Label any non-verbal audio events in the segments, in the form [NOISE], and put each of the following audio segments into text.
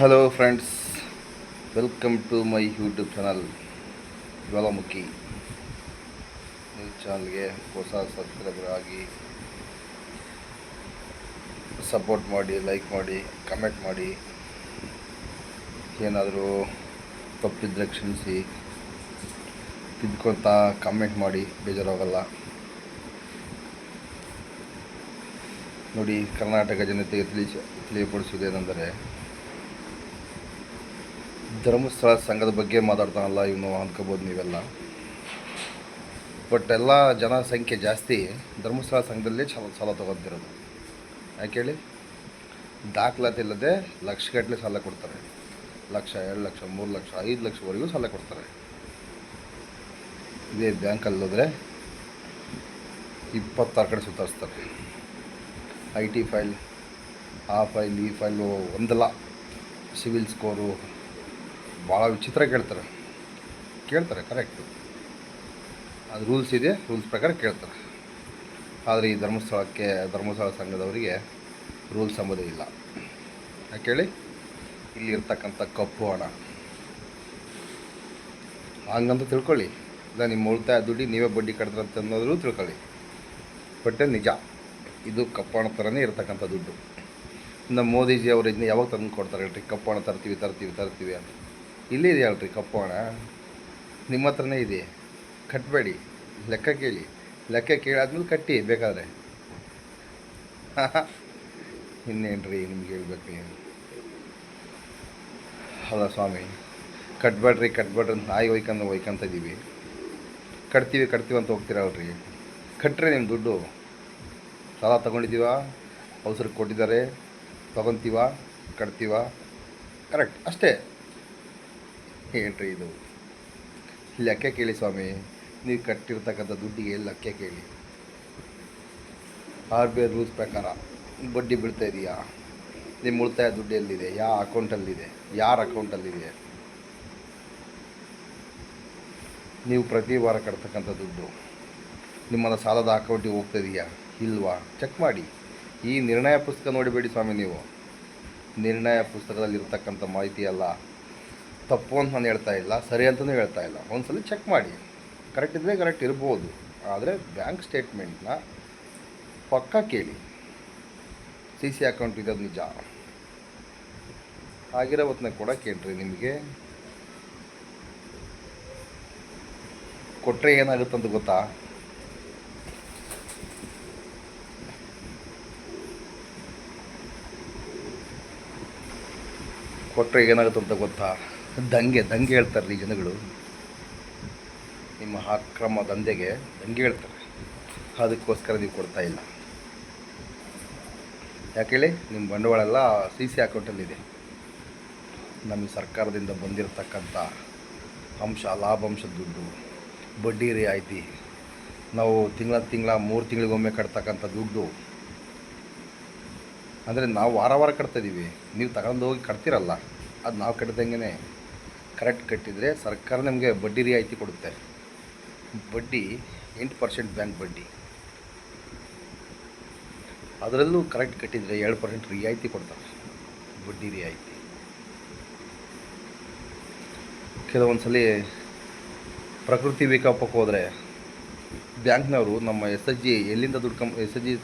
Hello friends welcome to my YouTube channel Jwalamukhi ಚಾನಲ್ಗೆ ಹೊಸ subscriber ಆಗಿ ಸಪೋರ್ಟ್ ಮಾಡಿ ಲೈಕ್ ಮಾಡಿ ಕಮೆಂಟ್ ಮಾಡಿ. ಏನಾದರೂ ತಪ್ಪಿದ್ರೆ ಕ್ಷಮಿಸಿ. ತಿದ್ಕೊತ ಕಮೆಂಟ್ ಮಾಡಿ, ಬೇಜಾರಾಗಲ್ಲ. ನೋಡಿ, ಕರ್ನಾಟಕ ಜನತೆಗೆ ತಿಳಿಸಿ, ತಿಳಿಯಪಡಿಸುವುದೇನೆಂದರೆ ಧರ್ಮಸ್ಥಳ ಸಂಘದ ಬಗ್ಗೆ ಮಾತಾಡ್ತಾನಲ್ಲ, ಇವನು ಅಂದ್ಕೋಬೋದು ನೀವೆಲ್ಲ. ಬಟ್ ಎಲ್ಲ ಜನಸಂಖ್ಯೆ ಜಾಸ್ತಿ ಧರ್ಮಸ್ಥಳ ಸಂಘದಲ್ಲೇ ಸಾಲ ಸಾಲ ತೊಗೊತಿರೋದು. ಯಾಕೆ ಹೇಳಿ? ದಾಖಲಾತಿ ಇಲ್ಲದೆ ಲಕ್ಷಗಟ್ಟಲೆ ಸಾಲ ಕೊಡ್ತಾರೆ. ಲಕ್ಷ, ಎರಡು ಲಕ್ಷ, ಮೂರು ಲಕ್ಷ, ಐದು ಲಕ್ಷವರೆಗೂ ಸಾಲ ಕೊಡ್ತಾರೆ. ಇದೇ ಬ್ಯಾಂಕಲ್ಲಿ ಹೋದರೆ ಇಪ್ಪತ್ತಾರು ಕಡೆ ಸುತ್ತಾರಿಸ್ತಾರೆ. ಐ ಟಿ ಫೈಲ್, ಆ ಫೈಲ್, ಈ ಫೈಲು ಒಂದಲ್ಲ. ಸಿವಿಲ್ ಸ್ಕೋರು ಭಾಳ ವಿಚಿತ್ರ ಕೇಳ್ತಾರೆ. ಕೇಳ್ತಾರೆ ಕರೆಕ್ಟು ಅದು ರೂಲ್ಸ್ ಇದೆ ರೂಲ್ಸ್ ಪ್ರಕಾರ ಕೇಳ್ತಾರೆ. ಆದರೆ ಈ ಧರ್ಮಸ್ಥಳಕ್ಕೆ, ಧರ್ಮಸ್ಥಳ ಸಂಘದವರಿಗೆ ರೂಲ್ಸ್ ಅಂಬೋದೇ ಇಲ್ಲ. ಯಾಕೇಳಿ ಹೇಳಿ? ಇಲ್ಲಿ ಇರ್ತಕ್ಕಂಥ ಕಪ್ಪು ಹಣ. ಹಂಗಂತ ತಿಳ್ಕೊಳ್ಳಿ. ಇಲ್ಲ, ನಿಮ್ಮ ಉಳಿತಾಯ ದುಡ್ಡಿ ನೀವೇ ಬಡ್ಡಿ ಕಟ್ತಾರೆ ಅನ್ನೋದ್ರೂ ತಿಳ್ಕೊಳ್ಳಿ. ಬಟ್ ನಿಜ, ಇದು ಕಪ್ಪು ಹಣ ಥರನೇ ಇರತಕ್ಕಂಥ ದುಡ್ಡು. ನಮ್ಮ ಮೋದಿಜಿ ಅವರು ಇದನ್ನ ಯಾವಾಗ ತಂದು ಕೊಡ್ತಾರೆ ಹೇಳ್ರಿ? ಕಪ್ಪು ಹಣ ತರ್ತೀವಿ ತರ್ತೀವಿ ತರ್ತೀವಿ ಅಂತ. ಇಲ್ಲೇ ಇದೆಯಲ್ರಿ ಕಪ್ಪು ಹಣ ನಿಮ್ಮ ಹತ್ರನೇ ಇದೆ. ಕಟ್ಟಬೇಡಿ ಲೆಕ್ಕ ಕೇಳಿ. ಲೆಕ್ಕ ಕೇಳಾದ್ಮೇಲೆ ಕಟ್ಟಿ, ಬೇಕಾದ್ರೆ. [LAUGHS] ಇನ್ನೇನು ರೀ ನಿಮ್ಗೆ ಹೇಳ್ಬೇಕು ಅಲ್ಲ ಸ್ವಾಮಿ, ಕಟ್ಬೇಡ್ರಿ ಕಟ್ಬೇಡ್ರಿ ಅಂತ ನಾಯಿ ಒಯ್ಕೊಂಡು ಒಯ್ಕೊಂತ ಇದ್ದೀವಿ ಕಟ್ತೀವಿ ಕಟ್ತೀವಿ ಅಂತ ಹೋಗ್ತೀರಲ್ರಿ. ಕಟ್ಟ್ರಿ ನಿಮ್ಮ ದುಡ್ಡು. ಸಾಲ ತೊಗೊಂಡಿದ್ದೀವ? ಅವಸರಕ್ಕೆ ಕೊಟ್ಟಿದ್ದಾರೆ. ತೊಗೊತೀವ? ಕಟ್ತೀವ? ಕರೆಕ್ಟ್ ಅಷ್ಟೇ. ಏನ್ರಿ ಇದು. ಲೆಕ್ಕ ಕೇಳಿ ಸ್ವಾಮಿ, ನೀವು ಕಟ್ಟಿರ್ತಕ್ಕಂಥ ದುಡ್ಡಿಗೆ ಲೆಕ್ಕ ಕೇಳಿ. ಆರ್ ಬಿ ಐ ರೂಲ್ಸ್ ಪ್ರಕಾರ, ಬಡ್ಡಿ ಬೀಳ್ತಾ ಇದೆಯಾ? ನಿಮ್ಮ ಉಳಿತಾಯ ದುಡ್ಡು ಎಲ್ಲಿದೆ? ಯಾವ ಅಕೌಂಟಲ್ಲಿದೆ ಯಾರ ಅಕೌಂಟಲ್ಲಿದೆ ನೀವು ಪ್ರತಿ ವಾರ ಕಟ್ತಕ್ಕಂಥ ದುಡ್ಡು, ನಿಮ್ಮನ್ನು ಸಾಲದ ಅಕೌಂಟಿಗೆ ಹೋಗ್ತಾ ಇದೆಯಾ? ಇಲ್ವಾ? ಚೆಕ್ ಮಾಡಿ. ಈ ನಿರ್ಣಯ ಪುಸ್ತಕ ನೋಡಿಬೇಡಿ ಸ್ವಾಮಿ ನೀವು. ನಿರ್ಣಯ ಪುಸ್ತಕದಲ್ಲಿರ್ತಕ್ಕಂಥ ಮಾಹಿತಿ ಎಲ್ಲ ತಪ್ಪು ಅಂತ ನಾನು ಹೇಳ್ತಾ ಇಲ್ಲ, ಸರಿ ಅಂತಲೂ ಹೇಳ್ತಾ ಇಲ್ಲ. ಒಂದ್ಸಲ ಚೆಕ್ ಮಾಡಿ. ಕರೆಕ್ಟ್ ಇದ್ದರೆ ಕರೆಕ್ಟ್ ಇರ್ಬೋದು. ಆದರೆ ಬ್ಯಾಂಕ್ ಸ್ಟೇಟ್ಮೆಂಟ್ನ ಪಕ್ಕ ಕೇಳಿ. ಸಿ ಸಿ ಅಕೌಂಟ್ ಇರೋದು ನಿಜ. ಆಗಿರೋ ಹೊತ್ತನ್ನ ಕೂಡ ಕೇಳ್ರಿ ನಿಮಗೆ. ಕೊಟ್ಟರೆ ಏನಾಗುತ್ತಂತ ಗೊತ್ತಾ? ಕೊಟ್ಟರೆ ಏನಾಗುತ್ತೆ ಅಂತ ಗೊತ್ತಾ? ದಂಗೆ ದಂಗೆ ಹೇಳ್ತಾರೆ ಈ ಜನಗಳು. ನಿಮ್ಮ ಅಕ್ರಮ ದಂಧೆಗೆ ದಂಗೆ ಹೇಳ್ತಾರೆ. ಅದಕ್ಕೋಸ್ಕರ ನೀವು ಕೊಡ್ತಾ ಇಲ್ಲ. ಯಾಕೆ ನಿಮ್ಮ ಬಂಡವಾಳ ಎಲ್ಲ ಸಿ ಸಿ ಅಕೌಂಟಲ್ಲಿದೆ ನಮ್ಮ ಸರ್ಕಾರದಿಂದ ಬಂದಿರತಕ್ಕಂಥ ಅಂಶ, ಲಾಭಾಂಶ ದುಡ್ಡು, ಬಡ್ಡಿ ರಿಯಾಯಿತಿ, ನಾವು ತಿಂಗಳ ತಿಂಗಳ, ಮೂರು ತಿಂಗಳಿಗೊಮ್ಮೆ ಕಟ್ತಕ್ಕಂಥ ದುಡ್ಡು. ಅಂದರೆ ನಾವು ವಾರ ವಾರ ಕಟ್ತಾಯಿದ್ದೀವಿ ನೀವು ತಗೊಂಡು ಹೋಗಿ ಕಟ್ತಿರಲ್ಲ. ಅದು ನಾವು ಕಟ್ಟಿದಂಗೆ ಕರೆಕ್ಟ್ ಕಟ್ಟಿದರೆ ಸರ್ಕಾರ ನಮಗೆ ಬಡ್ಡಿ ರಿಯಾಯಿತಿ ಕೊಡುತ್ತೆ. ಬಡ್ಡಿ ಎಂಟು ಪರ್ಸೆಂಟ್ ಬ್ಯಾಂಕ್ ಬಡ್ಡಿ. ಅದರಲ್ಲೂ ಕರೆಕ್ಟ್ ಕಟ್ಟಿದರೆ ಏಳು ಪರ್ಸೆಂಟ್ ರಿಯಾಯಿತಿ ಕೊಡ್ತಾರೆ. ಬಡ್ಡಿ ರಿಯಾಯಿತಿ. ಕೆಲವೊಂದು ಸಲ ಪ್ರಕೃತಿ ವಿಕೋಪಕ್ಕೆ ಹೋದರೆ ಬ್ಯಾಂಕ್ನವರು ನಮ್ಮ ಎಸ್ ಎಚ್ ಜಿ ಎಲ್ಲಿಂದ ದುಡ್ಕೊಂಬ, ಎಸ್ ಎಚ್ ಜಿ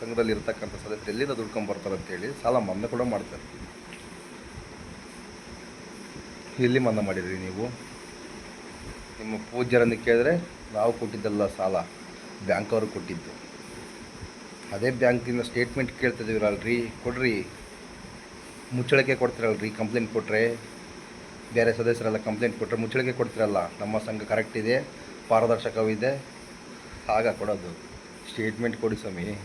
ಸಂಘದಲ್ಲಿ ಇರ್ತಕ್ಕಂಥ ಸದಸ್ಯರು ಎಲ್ಲಿಂದ ದುಡ್ಕೊಂಬರ್ತಾರೆ ಅಂತೇಳಿ ಸಾಲ ಮನ್ನೆ ಕೂಡ ಮಾಡ್ತಾರೆ. ಎಲ್ಲಿ ಮನ್ನಾ ಮಾಡಿದ್ರಿ ನೀವು? ನಿಮ್ಮ ಪೂಜ್ಯರನ್ನು ಕೇಳಿದ್ರೆ ನಾವು ಕೊಟ್ಟಿದ್ದಲ್ಲ ಸಾಲ ಬ್ಯಾಂಕ್ ಅವರು ಕೊಟ್ಟಿದ್ದು. ಅದೇ ಬ್ಯಾಂಕಿನ ಸ್ಟೇಟ್ಮೆಂಟ್ ಕೇಳ್ತಿದ್ದೀರಲ್ರಿ? ಕೊಡ್ರಿ. ಮುಚ್ಚಳಿಕೆ ಕೊಡ್ತಿರಲ್ರಿ? ಕಂಪ್ಲೇಂಟ್ ಕೊಟ್ಟರೆ ಬೇರೆ ಸದಸ್ಯರೆಲ್ಲ ಕಂಪ್ಲೇಂಟ್ ಕೊಟ್ಟರೆ ಮುಚ್ಚಳಿಕೆ ಕೊಡ್ತಿರಲ್ಲ? ನಮ್ಮ ಸಂಘ ಕರೆಕ್ಟ್ ಇದೆ, ಪಾರದರ್ಶಕವಿದೆ. ಆಗ ಕೊಡೋದು. ಸ್ಟೇಟ್ಮೆಂಟ್ ಕೊಡಿ ಸ್ವಾಮಿ.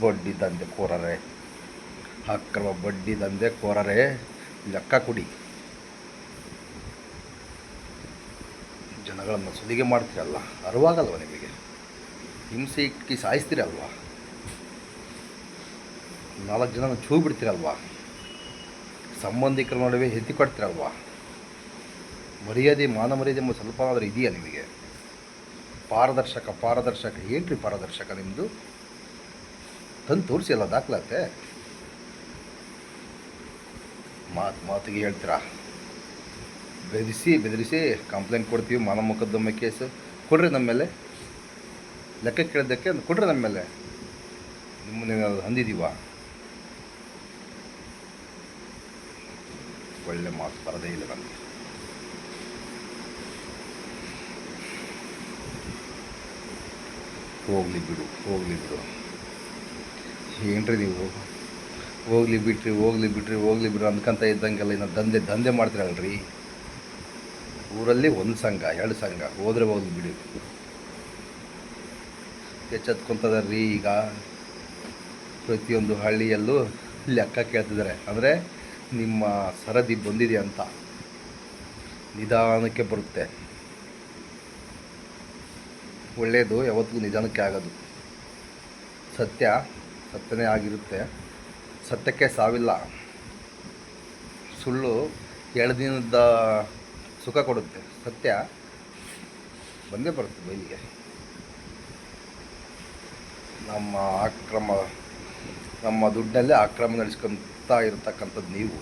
ಬಡ್ಡಿ ದಂಧೆ ಕೋರರೆ. ಅಕ್ರಮ ಬಡ್ಡಿ ದಂಧೆ ಕೋರರೆ ಲೆಕ್ಕ ಕೊಡಿ. ಜನಗಳನ್ನು ಸುಲಿಗೆ ಮಾಡ್ತೀರಲ್ಲ ಅರಿವಾಗಲ್ವ ನಿಮಗೆ? ಹಿಂಸೆ ಇಕ್ಕಿ ಸಾಯಿಸ್ತೀರಲ್ವ ನಾಲ್ಕು ಜನ ಚೂ ಬಿಡ್ತೀರಲ್ವ ಸಂಬಂಧಿಕರ ನಡುವೆ ಹೆತ್ತಿ ಕೊಡ್ತೀರಲ್ವ ಮರ್ಯಾದೆ, ಮಾನ ಮರ್ಯಾದೆ ಸ್ವಲ್ಪ ಆದರೂ ಇದೆಯಾ ನಿಮಗೆ? ಪಾರದರ್ಶಕ ಪಾರದರ್ಶಕ ಏನು ರೀ ಪಾರದರ್ಶಕ ನಿಮ್ಮದು ತಂದು ತೋರಿಸಿ ಅಲ್ಲ ದಾಖಲಾತೆ? ಮಾತು, ಮಾತಿಗೆ ಹೇಳ್ತೀರಾ? ಬೆದರಿಸಿ ಬೆದರಿಸಿ ಕಂಪ್ಲೇಂಟ್ ಕೊಡ್ತೀವಿ ಮಾನ ಮೊಕದ್ದಮೆ ಕೇಸು. ಕೊಡ್ರಿ ನಮ್ಮ ಮೇಲೆ. ಲೆಕ್ಕ ಕೇಳಿದ್ದಕ್ಕೆ ಕೊಡ್ರಿ ನಮ್ಮ ಮೇಲೆ. ನಿಮ್ಮನ್ನ ಅಂದಿದ್ದೀವ ಒಳ್ಳೆ ಮಾತು ಬರದೇ ಇಲ್ಲ ನನಗೆ ಹೋಗ್ಲಿ ಬಿಡು, ಹೋಗಲಿ ಬಿಡು. ಏನ್ರಿ ನೀವು? ಹೋಗ್ಲಿ ಬಿಟ್ರಿ ಹೋಗ್ಲಿ ಬಿಟ್ರಿ, ಹೋಗ್ಲಿ ಬಿಡ್ರಿ ಅಂದ್ಕಂತ ಇದ್ದಂಗೆಲ್ಲ ಇನ್ನು ದಂಧೆ ದಂಧೆ ಮಾಡ್ತೀರಲ್ರಿ? ಊರಲ್ಲಿ ಒಂದು ಸಂಘ, ಎರಡು ಸಂಘ, ಹೋದ್ರೆ ಹೋಗ್ಲಿ ಬಿಡಿ. ಎಚ್ಚೆತ್ಕೊಂತದಾರ್ರಿ ಈಗ? ಪ್ರತಿಯೊಂದು ಹಳ್ಳಿಯಲ್ಲೂ ಲೆಕ್ಕ ಕೇಳ್ತಿದ್ದಾರೆ. ಅಂದರೆ ನಿಮ್ಮ ಸರದಿ ಬಂದಿದೆ ಅಂತ ನಿಧಾನಕ್ಕೆ ಬರುತ್ತೆ. ಒಳ್ಳೆಯದು ಯಾವತ್ತಿಗೂ ನಿಧಾನಕ್ಕೆ ಆಗೋದು. ಸತ್ಯ ಸತ್ಯನೇ ಆಗಿರುತ್ತೆ. ಸತ್ಯಕ್ಕೆ ಸಾವಿಲ್ಲ. ಸುಳ್ಳು ಎರಡು ದಿನದ ಸುಖ ಕೊಡುತ್ತೆ. ಸತ್ಯ ಬಂದೇ ಬರುತ್ತೆ ಬೈಲಿಗೆ. ನಮ್ಮ ಆಕ್ರಮ, ನಮ್ಮ ದುಡ್ಡಲ್ಲೇ ಆಕ್ರಮ ನಡೆಸ್ಕೊತ ಇರತಕ್ಕಂಥದ್ದು ನೀವು.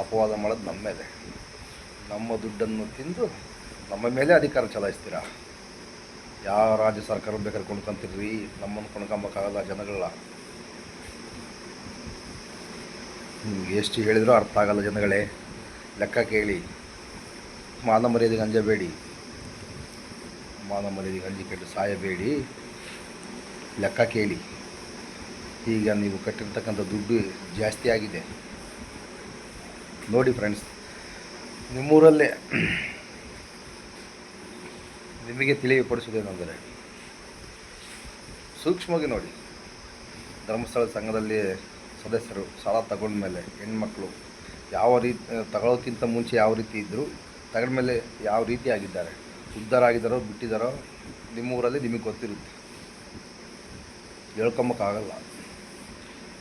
ಅಪವಾದ ಮಾಡೋದು ನಮ್ಮ ಮೇಲೆ ನಮ್ಮ ದುಡ್ಡನ್ನು ತಿಂದು ನಮ್ಮ ಮೇಲೆ ಅಧಿಕಾರ ಚಲಾಯಿಸ್ತೀರಾ? ಯಾವ ರಾಜ್ಯ ಸರ್ಕಾರ ಬೇಕಾದ್ರೆ ಕೊಂಡ್ಕೊಂತೀರಿ ನಮ್ಮನ್ನು ಕೊಂಡ್ಕೊಂಬಕ್ಕಾಗಲ್ಲ ಜನಗಳ ನಿಮ್ಗೆ ಎಷ್ಟು ಹೇಳಿದರೂ ಅರ್ಥ ಆಗಲ್ಲ ಜನಗಳೇ. ಲೆಕ್ಕ ಕೇಳಿ. ಮಾನ ಮರ್ಯಾದೆಗೆ ಅಂಜಬೇಡಿ ಮಾನ ಮರ್ಯಾದೆಗೆ ಅಂಜಿ ಕೆಟ್ಟು ಸಾಯಬೇಡಿ. ಲೆಕ್ಕ ಕೇಳಿ. ಈಗ ನೀವು ಕಟ್ಟಿರ್ತಕ್ಕಂಥ ದುಡ್ಡು ಜಾಸ್ತಿ ಆಗಿದೆ. ನೋಡಿ ಫ್ರೆಂಡ್ಸ್ ನಿಮ್ಮೂರಲ್ಲೇ ನಿಮಗೆ ತಿಳಿಯಪಡಿಸುವುದೇನೆಂದರೆ ಸೂಕ್ಷ್ಮವಾಗಿ ನೋಡಿ. ಧರ್ಮಸ್ಥಳ ಸಂಘದಲ್ಲಿ ಸದಸ್ಯರು ಸಾಲ ತಗೊಂಡ ಮೇಲೆ ಹೆಣ್ಮಕ್ಳು ಯಾವ ರೀತಿ ತಗೊಳ್ಳೋಕ್ಕಿಂತ ಮುಂಚೆ ಯಾವ ರೀತಿ ಇದ್ದರು ತಗೊಂಡ್ಮೇಲೆ ಯಾವ ರೀತಿ ಆಗಿದ್ದಾರೆ ಉದ್ಧಾರ ಆಗಿದ್ದಾರೋ, ಬಿಟ್ಟಿದ್ದಾರೋ, ನಿಮ್ಮೂರಲ್ಲಿ ನಿಮಗೆ ಗೊತ್ತಿರುತ್ತೆ. ಹೇಳ್ಕೊಂಬಕ್ಕಾಗಲ್ಲ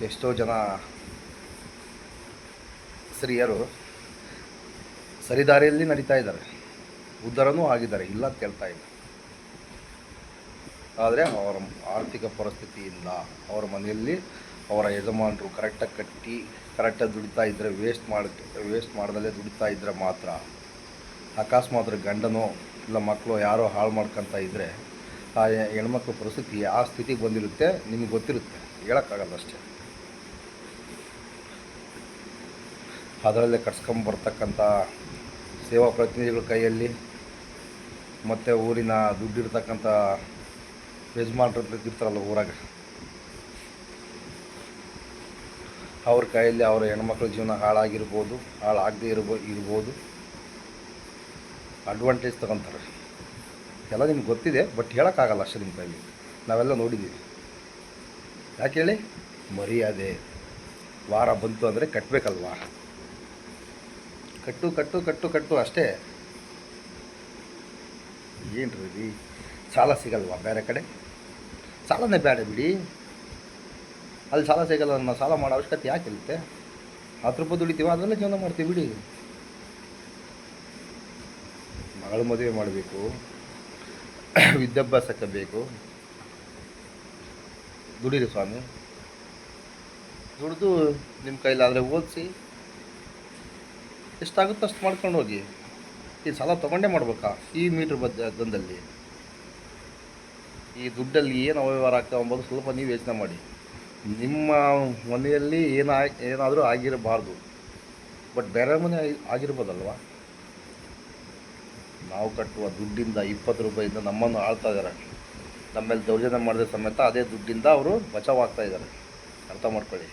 ಎಷ್ಟೋ ಜನ ಸ್ತ್ರೀಯರು ಸರಿದಾರಿಯಲ್ಲಿ ನಡೀತಾ ಇದ್ದಾರೆ. ಉದ್ಧಾರನೂ ಆಗಿದ್ದಾರೆ, ಇಲ್ಲ ಅಂತ ಹೇಳ್ತಾ ಇಲ್ಲ. ಆದರೆ ಅವರ ಆರ್ಥಿಕ ಪರಿಸ್ಥಿತಿಯಿಂದ ಅವರ ಮನೆಯಲ್ಲಿ ಅವರ ಯಜಮಾನರು ಕರೆಕ್ಟಾಗಿ ಕಟ್ಟಿ, ಕರೆಕ್ಟಾಗಿ ದುಡಿತಾ ಇದ್ದರೆ ವೇಸ್ಟ್ ಮಾಡಿ ವೇಸ್ಟ್ ಮಾಡ್ದಲ್ಲೇ ದುಡಿತಾ ಇದ್ದರೆ ಮಾತ್ರ. ಅಕಸ್ಮಾತ್ ಗಂಡನೋ ಇಲ್ಲ ಮಕ್ಕಳು ಯಾರೋ ಹಾಳು ಮಾಡ್ಕೊತ ಇದ್ದರೆ ಆ ಹೆಣ್ಮಕ್ಳು ಪರಿಸ್ಥಿತಿ ಆ ಸ್ಥಿತಿಗೆ ಬಂದಿರುತ್ತೆ, ನಿಮಗೆ ಗೊತ್ತಿರುತ್ತೆ. ಹೇಳೋಕ್ಕಾಗಲ್ಲ ಅಷ್ಟೇ. ಅದರಲ್ಲೇ ಕಟ್ಸ್ಕೊಂಬರ್ತಕ್ಕಂಥ ಸೇವಾ ಪ್ರತಿನಿಧಿಗಳ ಕೈಯಲ್ಲಿ, ಮತ್ತು ಊರಿನ ದುಡ್ಡಿರ್ತಕ್ಕಂಥ ಯಜಮಾನ್ರು ಇರ್ತಾರಲ್ಲ ಊರಾಗ. ಅವ್ರ ಕೈಯಲ್ಲಿ ಅವರ ಹೆಣ್ಮಕ್ಳ ಜೀವನ ಹಾಳಾಗಿರ್ಬೋದು, ಹಾಳಾಗದೇ ಇರ್ಬೋ, ಇರ್ಬೋದು. ಅಡ್ವಾಂಟೇಜ್ ತಗೊತಾರೆ. ಎಲ್ಲ ನಿಮ್ಗೆ ಗೊತ್ತಿದೆ ಬಟ್ ಹೇಳೋಕ್ಕಾಗಲ್ಲ ಅಷ್ಟೇ ನಿಮ್ಮ ಕೈಲಿ. ನಾವೆಲ್ಲ ನೋಡಿದ್ದೀವಿ. ಯಾಕೆ ಹೇಳಿ? ಮರ್ಯಾದೆ. ವಾರ ಬಂತು ಅಂದರೆ ಕಟ್ಟಬೇಕಲ್ವಾ ಕಟ್ಟು ಕಟ್ಟು ಕಟ್ಟು ಕಟ್ಟು ಅಷ್ಟೇ. ಏನು ರೀ ಸಾಲ ಸಿಗಲ್ವಾ ಬೇರೆ ಕಡೆ? ಸಾಲನೇ ಬೇಡ ಬಿಡಿ. ಅಲ್ಲಿ ಸಾಲ ಸಿಗಲ್ಲ ನಾವು ಸಾಲ ಮಾಡೋ ಅವಶ್ಯಕತೆ ಯಾಕೆ ಇರುತ್ತೆ? ಹತ್ತು ರೂಪಾಯಿ ದುಡಿತೀವ ಅದರಲ್ಲೇ ಜೀವನ ಮಾಡ್ತೀವಿ, ಬಿಡಿ. ಮಗಳ ಮದುವೆ ಮಾಡಬೇಕು, ವಿದ್ಯಾಭ್ಯಾಸಕ್ಕೆ ಬೇಕು. ದುಡಿರಿ ಸ್ವಾಮಿ. ದುಡಿದು ನಿಮ್ಮ ಕೈಲಾದರೆ ಓದಿಸಿ, ಎಷ್ಟಾಗುತ್ತೋ ಅಷ್ಟು ಮಾಡ್ಕೊಂಡು ಹೋಗಿ. ಈ ಸಾಲ ತೊಗೊಂಡೇ ಮಾಡ್ಬೇಕಾ? ಈ ಮೀಟ್ರ್ ಬದ್ದ ದಂದಲ್ಲಿ ಈ ದುಡ್ಡಲ್ಲಿ ಏನು ಅವ್ಯವಹಾರ ಆಗ್ತಾವೆ ಅಂಬೋದು ಸ್ವಲ್ಪ ನೀವು ಯೋಚನೆ ಮಾಡಿ. ನಿಮ್ಮ ಮನೆಯಲ್ಲಿ ಏನ ಏನಾದರೂ ಆಗಿರಬಾರ್ದು. ಬಟ್ ಬೇರೆ ಮನೆ ಆಗಿರ್ಬೋದಲ್ವ? ನಾವು ಕಟ್ಟುವ ದುಡ್ಡಿಂದ ಇಪ್ಪತ್ತು ರೂಪಾಯಿಂದ ನಮ್ಮನ್ನು ಆಳ್ತಾ ಇದ್ದಾರೆ. ನಮ್ಮ ಮೇಲೆ ದೌರ್ಜನ್ಯ ಮಾಡಿದ ಸಮೇತ ಅದೇ ದುಡ್ಡಿಂದ ಅವರು ಬಚಾವಾಗ್ತಾ ಇದ್ದಾರೆ. ಅರ್ಥ ಮಾಡ್ಕೊಳ್ಳಿ.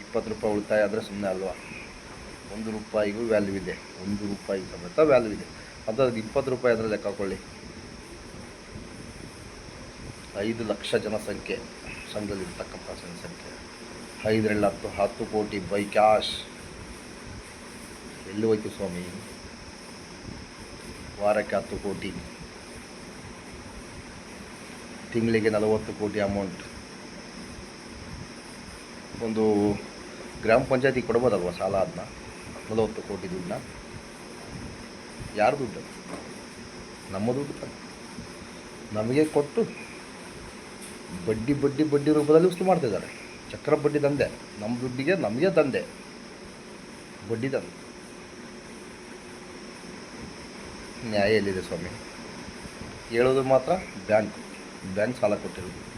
ಇಪ್ಪತ್ತು ರೂಪಾಯಿ ಉಳಿತಾಯ ಆದರೆ ಸುಮ್ಮನೆ ಅಲ್ವಾ? ಒಂದು ರೂಪಾಯಿಗೂ ವ್ಯಾಲ್ಯೂ ಇದೆ. ಒಂದು ರೂಪಾಯಿ ಸಮೇತ ವ್ಯಾಲ್ಯೂ ಇದೆ. ಅದಕ್ಕೆ ಇಪ್ಪತ್ತು ರೂಪಾಯಿ ಅಂದರೆ ಲೆಕ್ಕ ಹಾಕೊಳ್ಳಿ. ಐದು ಲಕ್ಷ ಜನಸಂಖ್ಯೆ. ಸಂಘದಲ್ಲಿರ್ತಕ್ಕಂಥ ಜನಸಂಖ್ಯೆ ಐದರಲ್ಲಿ ಹತ್ತು ಹತ್ತು ಕೋಟಿ ಬೈ ಕ್ಯಾಶ್. ಎಲ್ಲಿ ಹೋಯ್ತು ಸ್ವಾಮಿ? ವಾರಕ್ಕೆ ಹತ್ತು ಕೋಟಿ. ತಿಂಗಳಿಗೆ ನಲವತ್ತು ಕೋಟಿ ಅಮೌಂಟ್ ಒಂದು ಗ್ರಾಮ ಪಂಚಾಯತಿ ಕೊಡ್ಬೋದಲ್ವ ಸಾಲ ಅದನ್ನ ನಲವತ್ತು ಕೋಟಿ ದುಡ್ಡನ್ನ. ಯಾರು ದುಡ್ಡು? ನಮ್ಮ ದುಡ್ಡು ನಮಗೆ ಕೊಟ್ಟು ಬಡ್ಡಿ ಬಡ್ಡಿ ಬಡ್ಡಿ ರೂಪದಲ್ಲಿ ವಸೂಲು ಮಾಡ್ತಿದ್ದಾರೆ ಚಕ್ರ ಬಡ್ಡಿ ದಂಧೆ. ನಮ್ಮ ದುಡ್ಡಿಗೆ ನಮಗೆ ದಂಧೆ. ಬಡ್ಡಿ ದಂಧೆ. ನ್ಯಾಯ ಎಲ್ಲಿದೆ ಸ್ವಾಮಿ? ಹೇಳೋದು ಮಾತ್ರ ಬ್ಯಾಂಕ್. ಬ್ಯಾಂಕ್ ಸಾಲ ಕೊಟ್ಟಿರೋದು.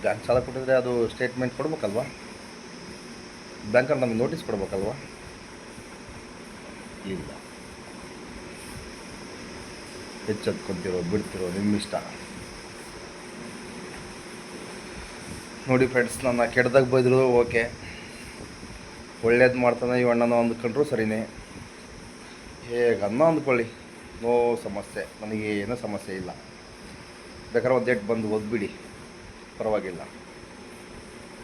ಬ್ಯಾಂಕ್ ಸಾಲ ಕೊಟ್ಟಿದ್ರೆ ಅದು ಸ್ಟೇಟ್ಮೆಂಟ್ ಕೊಡ್ಬೇಕಲ್ವಾ? ಬ್ಯಾಂಕಲ್ಲಿ ನಮಗೆ ನೋಟಿಸ್ ಕೊಡ್ಬೇಕಲ್ವಾ? ಇಲ್ಲ. ಎಚ್ಚೆತ್ಕೊಂತಿರೋ, ಬಿಡ್ತಿರೋ ನಿಮ್ಮ ನೋಡಿ ಫ್ರೆಂಡ್ಸ್ ನನ್ನ ಕೆಡ್ದಾಗ ಬೈದ್ರು ಓಕೆ ಒಳ್ಳೇದು ಮಾಡ್ತಾನೆ, ಈ ಅಣ್ಣನ ಅಂದ್ಕೊಂಡ್ರು ಸರಿನೇ. ಹೇಗೆ ಅನ್ನ ಅಂದ್ಕೊಳ್ಳಿ. ನೋ ಸಮಸ್ಯೆ, ನನಗೆ ಏನೂ ಸಮಸ್ಯೆ ಇಲ್ಲ. ಬೇಕಾದ್ರೆ ಒಂದು ಬಂದು ಓದ್ಬಿಡಿ. ಪರವಾಗಿಲ್ಲ.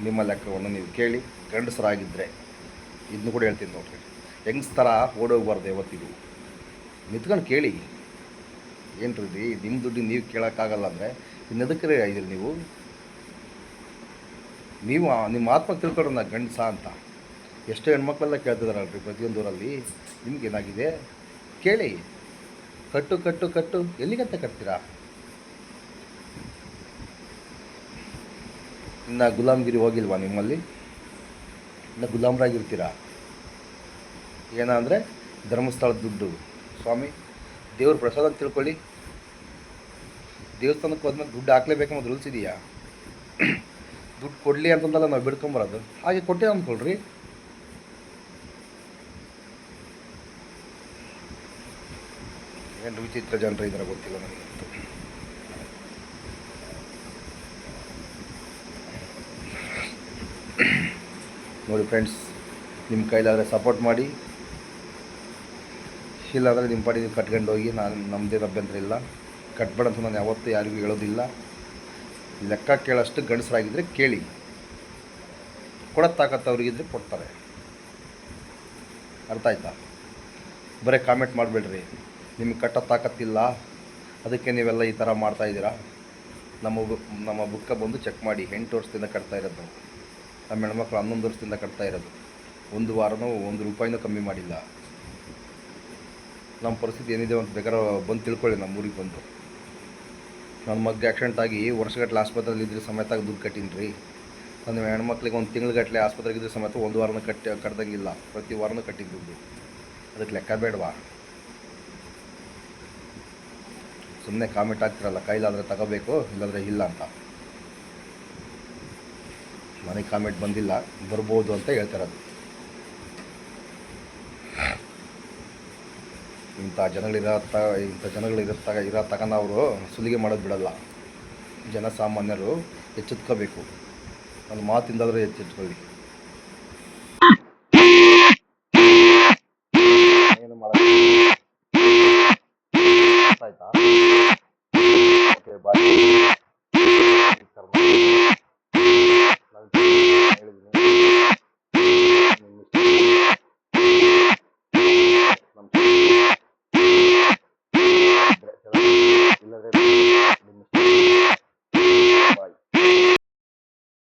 ನಿಮ್ಮ ಲೆಕ್ಕವನ್ನು ನೀವು ಕೇಳಿ ಗಂಡಸರಾಗಿದ್ದರೆ ಇದನ್ನು ಕೂಡ ಹೇಳ್ತೀನಿ ನೋಡ್ರಿ. ಹೆಂಗ್ಸ್ ಥರ ಓಡೋಗ್ಬಾರ್ದು ಯಾವತ್ತಿಗೂ. ನಿಂತ್ಕೊಂಡು ಕೇಳಿ. ರೀ ನಿಮ್ಮ ದುಡ್ಡು ನೀವು ಕೇಳೋಕ್ಕಾಗಲ್ಲ ಅಂದರೆ ಇನ್ನದಕ್ಕೆ ಇದ್ದೀರಿ ನೀವು? ನೀವು ನಿಮ್ಮ ಆತ್ಮ ತಿಳ್ಕೊಡ್ರಿ ನಾ ಗಂಡಸ ಅಂತ ಎಷ್ಟೋ ಹೆಣ್ಮಕ್ಳೆಲ್ಲ ಕೇಳ್ತಿದಾರಲ್ರಿ ಪ್ರತಿಯೊಂದು ಊರಲ್ಲಿ ನಿಮ್ಗೇನಾಗಿದೆ ಕೇಳಿ. ಕಟ್ಟು ಕಟ್ಟು ಕಟ್ಟು. ಎಲ್ಲಿಗಂತ ಕಟ್ತೀರಾ? ಇನ್ನು ಗುಲಾಮ್ಗಿರಿ ಹೋಗಿಲ್ವಾ ನಿಮ್ಮಲ್ಲಿ? ಇನ್ನು ಗುಲಾಮ್ರಾಗಿರ್ತೀರಾ? ಏನಂದರೆ ಧರ್ಮಸ್ಥಳದ ದುಡ್ಡು. ಸ್ವಾಮಿ, ದೇವ್ರ ಪ್ರಸಾದ ಅಂತ ತಿಳ್ಕೊಳ್ಳಿ. ದೇವಸ್ಥಾನಕ್ಕೆ ಹೋದ್ಮೇಲೆ ದುಡ್ಡು ಹಾಕ್ಲೇಬೇಕು ಅಂತ ರೂಲ್ಸ್ ಇದೆಯಾ ದುಡ್ಡು ಕೊಡಲಿ ಅಂತಂದಲ್ಲ ನಾವು ಬಿಡ್ಕೊಂಬರೋದು. ಹಾಗೆ ಕೊಟ್ಟೆ ಅಂದ್ಕೊಳ್ರಿ ಏನು ವಿಚಿತ್ರ ಜನರು ಇದರ ಗೊತ್ತಿಲ್ಲ ನನಗೆ ನೋಡಿ ಫ್ರೆಂಡ್ಸ್ ನಿಮ್ಮ ಕೈಲಾದರೆ ಸಪೋರ್ಟ್ ಮಾಡಿ. ಇಲ್ಲಾಂದರೆ ನಿಮ್ಮ ಪಾಡಿ ನೀವು ಕಟ್ಕೊಂಡು ಹೋಗಿ, ನಾನು ನಮ್ಮದೇನು ಅಭ್ಯಂತರ ಇಲ್ಲ. ಕಟ್ಬೇಡ ಅಂತ ನಾನು ಯಾವತ್ತೂ ಯಾರಿಗೂ ಹೇಳೋದಿಲ್ಲ. ಲೆಕ್ಕ ಕೇಳೋಷ್ಟು ಗಂಡಸರಾಗಿದ್ದರೆ ಕೇಳಿ. ಕೊಡೋ ತಾಕತ್ತು ಕೊಡ್ತಾರೆ. ಅರ್ಥ ಆಯ್ತಾ? ಬರೀ ಕಾಮೆಂಟ್ ಮಾಡಬೇಡ್ರಿ. ನಿಮಗೆ ಕಟ್ಟೋ ತಾಕತ್ತಿಲ್ಲ. ಅದಕ್ಕೆ ನೀವೆಲ್ಲ ಈ ಥರ ಮಾಡ್ತಾಯಿದ್ದೀರಾ ನಮ್ಮ ನಮ್ಮ ಬುಕ್ಕ ಬಂದು ಚೆಕ್ ಮಾಡಿ. ಎಂಟು ವರ್ಷದಿಂದ ಕಟ್ತಾ ಇರೋದು. ನಮ್ಮ ಹೆಣ್ಮಕ್ಳು ಹನ್ನೊಂದು ವರ್ಷದಿಂದ ಕಟ್ತಾ ಇರೋದು. ಒಂದು ವಾರನೂ ಒಂದು ರೂಪಾಯಿನೂ ಕಮ್ಮಿ ಮಾಡಿಲ್ಲ. ನಮ್ಮ ಪರಿಸ್ಥಿತಿ ಏನಿದೆ ಅಂತ ಬೇಕಾದ್ರೆ ಬಂದು ತಿಳ್ಕೊಳ್ಳಿ ನಮ್ಮ ಊರಿಗೆ ಬಂದು. ನನ್ನ ಮಗ್ಗೆ ಆಕ್ಸಿಡೆಂಟ್ ಆಗಿ ವರ್ಷಗಟ್ಟಲೆ ಆಸ್ಪತ್ರೆಯಲ್ಲಿ ಇದ್ರೆ ಸಮೇತ ದುಡ್ಡು ಕಟ್ಟಿನಿ ರೀ ನನ್ನ ಹೆಣ್ಮಕ್ಳಿಗೆ ಒಂದು ತಿಂಗ್ಳುಗಟ್ಟಲೆ ಆಸ್ಪತ್ರೆಗೆ ಇದ್ರೆ ಸಮೇತ ಒಂದು ವಾರನೂ ಕಟ್ಟಿ ಕಟ್ದಂಗಿಲ್ಲ. ಪ್ರತಿ ವಾರನೂ ಕಟ್ಟಿದ್ದು ಅದಕ್ಕೆ ಲೆಕ್ಕ ಬೇಡವಾ? ಸುಮ್ಮನೆ ಕಾಮೆಂಟ್ ಆಗ್ತಿರಲ್ಲ ಕೈಲಾದರೆ ತಗೋಬೇಕು, ಇಲ್ಲಾದರೆ ಇಲ್ಲ ಅಂತ. ಮನೆಗೆ ಕಾಮೆಂಟ್ ಬಂದಿಲ್ಲ, ಬರ್ಬೋದು ಅಂತ ಹೇಳ್ತಿರೋದು ಇಂಥ ಜನಗಳಿರೋ ತ ಇಂಥ ಜನಗಳಿರೋ ತಗ ಇರೋ ತಗೊಂಡು ಅವರು ಸುಲಿಗೆ ಮಾಡೋದು ಬಿಡಲ್ಲ. ಜನಸಾಮಾನ್ಯರು ಎಚ್ಚೆತ್ಕೋಬೇಕು. ಒಂದು ಮಾತಿಂದಾದರೂ ಎಚ್ಚೆತ್ಕೊಳ್ಳಿ. ಏನು ಆಯ್ತಾ? Okay bye